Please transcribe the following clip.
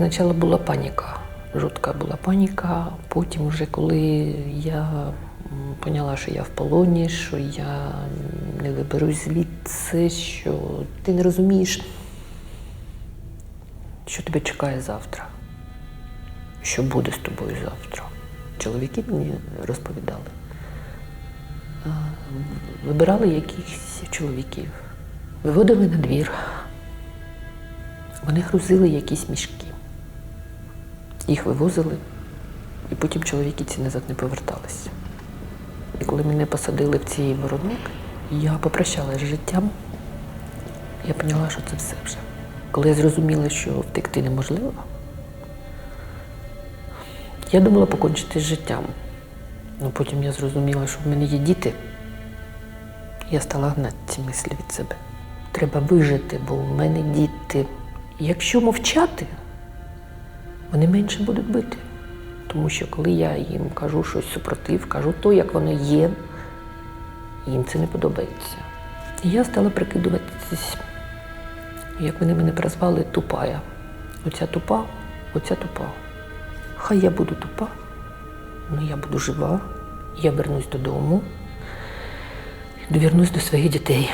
Спочатку була паніка, жутка була паніка. Потім, вже коли я поняла, що я в полоні, що я не виберусь звідси, що ти не розумієш, що тебе чекає завтра, що буде з тобою завтра. Чоловіки мені розповідали. Вибирали якихось чоловіків, виводили на двір. Вони грузили якісь мішки. Їх вивозили, і потім чоловіки ці назад не поверталися. І коли мене посадили в цей воронок, я попрощалася з життям. Я поняла, що це все вже. Коли я зрозуміла, що втекти неможливо, я думала покончити з життям. Ну, потім я зрозуміла, що в мене є діти. Я стала гнати ці мислі від себе. Треба вижити, бо в мене діти. Якщо мовчати, вони менше будуть бити. Тому що коли я їм кажу щось супротив, кажу то, як воно є, їм це не подобається. І я стала прикидуватись, як вони мене прозвали, тупая. Оця тупа, оця тупа. Хай я буду тупа, але я буду жива, я вернусь додому, довернусь до своїх дітей.